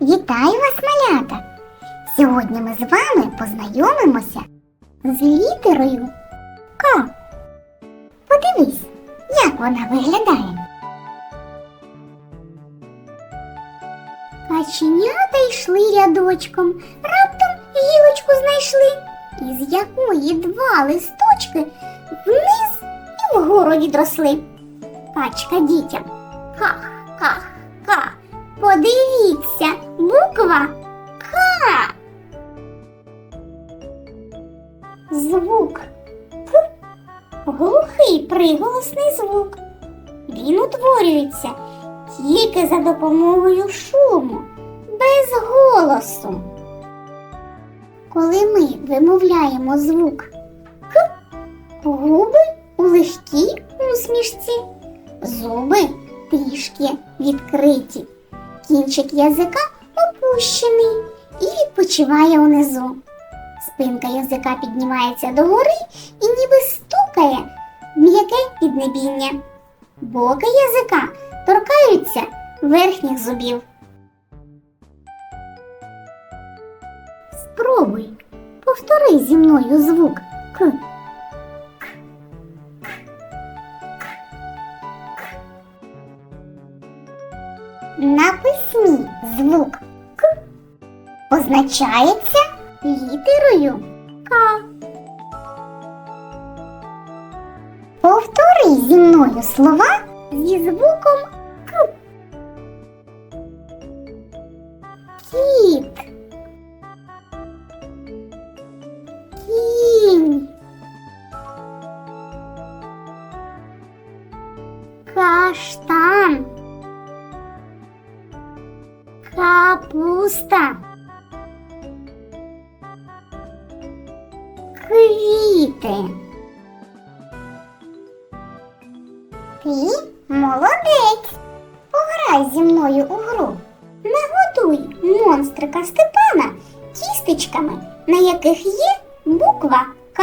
Вітаю вас, малята! Сьогодні ми з вами познайомимося з літерою К. Подивись, як вона виглядає. Каченята йшли рядочком, раптом гілочку знайшли, із якої два листочки вниз і вгору відросли. Качка дітям. Ка. Подивіться, Звук К. Глухий приголосний звук. Він утворюється тільки за допомогою шуму, без голосу. Коли ми вимовляємо звук К, губи у легкій усмішці, зуби трішки відкриті, кінчик язика опущений і відпочиває унизу. Спинка язика піднімається догори і ніби стукає м'яке піднебіння. Боки язика торкаються верхніх зубів. Спробуй, повтори зі мною звук. К. На письмі звук. К. Позначається літерою К. Повтори зі мною слова зі звуком К. Кіт. Кінь. Каштан. Капуста. Квіти. Ти молодець. Пограй зі мною у гру. Нагодуй монстрика Степана тістечками, на яких є буква К.